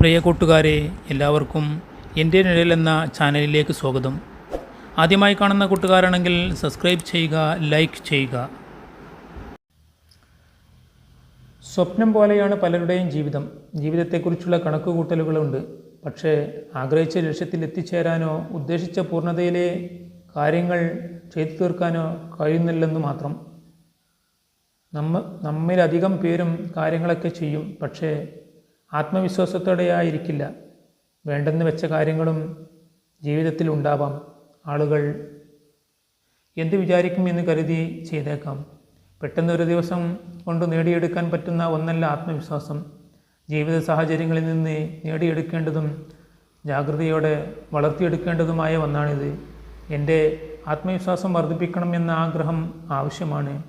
പ്രിയ കൂട്ടുകാരെ എല്ലാവർക്കും എന്റെ നിഴൽ എന്ന ചാനലിലേക്ക് സ്വാഗതം. ആദ്യമായി കാണുന്ന കൂട്ടുകാരാണെങ്കിൽ സബ്സ്ക്രൈബ് ചെയ്യുക ലൈക്ക് ചെയ്യുക. സ്വപ്നം പോലെയാണ് പലരുടെയും ജീവിതം. ജീവിതത്തെക്കുറിച്ചുള്ള കണക്കുകൂട്ടലുകളുണ്ട്. പക്ഷേ ആഗ്രഹിച്ച ലക്ഷ്യത്തിൽ എത്തിച്ചേരാനോ ഉദ്ദേശിച്ച പൂർണതയിലെ കാര്യങ്ങൾ ചെയ്തു തീർക്കാനോ കഴിയുന്നില്ലെന്ന് മാത്രം. നമ്മ നമ്മിലധികം പേരും കാര്യങ്ങളൊക്കെ ചെയ്യും. പക്ഷേ ആത്മവിശ്വാസത്തോടെയായിരിക്കില്ല. വേണ്ടെന്ന് വെച്ച കാര്യങ്ങളും ജീവിതത്തിൽ ഉണ്ടാവാം ആളുകൾ എന്ത് വിചാരിക്കും എന്ന് കരുതി ചെയ്തേക്കാം. പെട്ടെന്നൊരു ദിവസം കൊണ്ട് നേടിയെടുക്കാൻ പറ്റുന്ന ഒന്നല്ല ആത്മവിശ്വാസം. ജീവിത സാഹചര്യങ്ങളിൽ നിന്ന് നേടിയെടുക്കേണ്ടതും ജാഗ്രതയോടെ വളർത്തിയെടുക്കേണ്ടതുമായ ഒന്നാണിത്. എന്റെ ആത്മവിശ്വാസം വർദ്ധിപ്പിക്കണം എന്ന ആഗ്രഹം ആവശ്യമാണ്.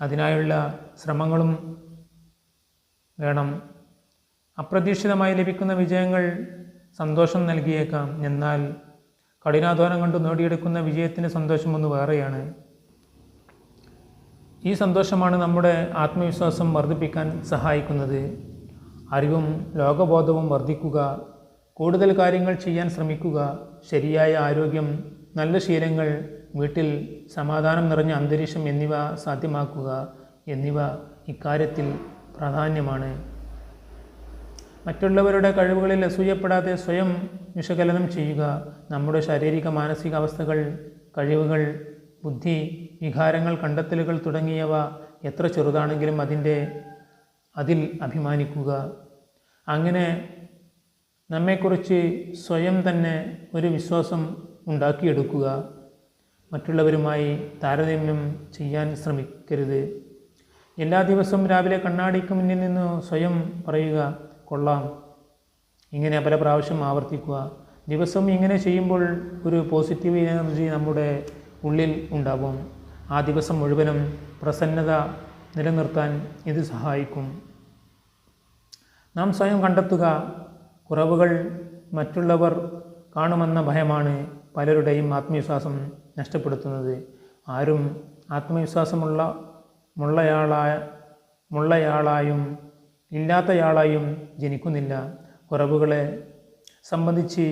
അതിനായുള്ള ശ്രമങ്ങളും വേണം. അപ്രതീക്ഷിതമായി ലഭിക്കുന്ന വിജയങ്ങൾ സന്തോഷം നൽകിയേക്കാം. എന്നാൽ കഠിനാധ്വാനം കൊണ്ട് നേടിയെടുക്കുന്ന വിജയത്തിന്റെ സന്തോഷമൊന്ന് വേറെയാണ്. ഈ സന്തോഷമാണ് നമ്മുടെ ആത്മവിശ്വാസം വർദ്ധിപ്പിക്കാൻ സഹായിക്കുന്നത്. അറിവും ലോകബോധവും വർദ്ധിക്കുക കൂടുതൽ കാര്യങ്ങൾ ചെയ്യാൻ ശ്രമിക്കുക ശരിയായ ആരോഗ്യം നല്ല ശീലങ്ങൾ വീട്ടിൽ സമാധാനം നിറഞ്ഞ അന്തരീക്ഷം എന്നിവ സാധ്യമാക്കുക എന്നിവ ഇക്കാര്യത്തിൽ പ്രാധാന്യമാണ്. മറ്റുള്ളവരുടെ കഴിവുകളിൽ അസൂയപ്പെടാതെ സ്വയം വിശകലനം ചെയ്യുക. നമ്മുടെ ശാരീരിക മാനസിക അവസ്ഥകൾ കഴിവുകൾ ബുദ്ധി വികാരങ്ങൾ കണ്ടെത്തലുകൾ തുടങ്ങിയവ എത്ര ചെറുതാണെങ്കിലും അതിന്റെ അതിൽ അഭിമാനിക്കുക. അങ്ങനെ നമ്മെക്കുറിച്ച് സ്വയം തന്നെ ഒരു വിശ്വാസം ഉണ്ടാക്കിയെടുക്കുക. മറ്റുള്ളവരുമായി താരതമ്യം ചെയ്യാൻ ശ്രമിക്കരുത്. എല്ലാ ദിവസവും രാവിലെ കണ്ണാടിക്ക് മുന്നിൽ നിന്ന് സ്വയം പറയുക കൊള്ളാം. ഇങ്ങനെ പല പ്രാവശ്യം ആവർത്തിക്കുക. ദിവസം ഇങ്ങനെ ചെയ്യുമ്പോൾ ഒരു പോസിറ്റീവ് എനർജി നമ്മുടെ ഉള്ളിൽ ഉണ്ടാകും. ആ ദിവസം മുഴുവനും പ്രസന്നത നിലനിർത്താൻ ഇത് സഹായിക്കും. നാം സ്വയം കണ്ടെത്തുക കുറവുകൾ മറ്റുള്ളവർ കാണുമെന്ന ഭയമാണ് പലരുടെയും ആത്മവിശ്വാസം നഷ്ടപ്പെടുത്തുന്നത്. ആരും ആത്മവിശ്വാസമുള്ള മുള്ളയാളായ മുള്ളയാളായും ഇല്ലാത്തയാളായും ജനിക്കുന്നില്ല. കുറവുകളെ സംബന്ധിച്ച്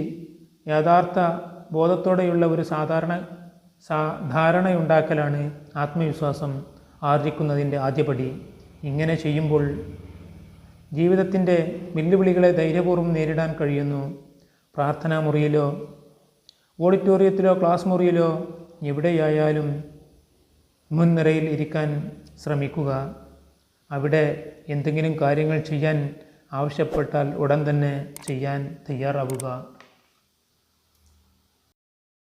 യഥാർത്ഥ ബോധത്തോടെയുള്ള ഒരു സാധാരണ സാധാരണയുണ്ടാക്കലാണ് ആത്മവിശ്വാസം ആർജിക്കുന്നതിന്റെ ആദ്യപടി. ഇങ്ങനെ ചെയ്യുമ്പോൾ ജീവിതത്തിന്റെ വെല്ലുവിളികളെ ധൈര്യപൂർവം നേരിടാൻ കഴിയുന്നു. പ്രാർത്ഥനാ മുറിയിലോ ഓഡിറ്റോറിയത്തിലോ ക്ലാസ് മുറിയിലോ എവിടെയായാലും മുൻനിരയിൽ ഇരിക്കാൻ ശ്രമിക്കുക. അവിടെ എന്തെങ്കിലും കാര്യങ്ങൾ ചെയ്യാൻ ആവശ്യപ്പെട്ടാൽ ഉടൻ തന്നെ ചെയ്യാൻ തയ്യാറാവുക.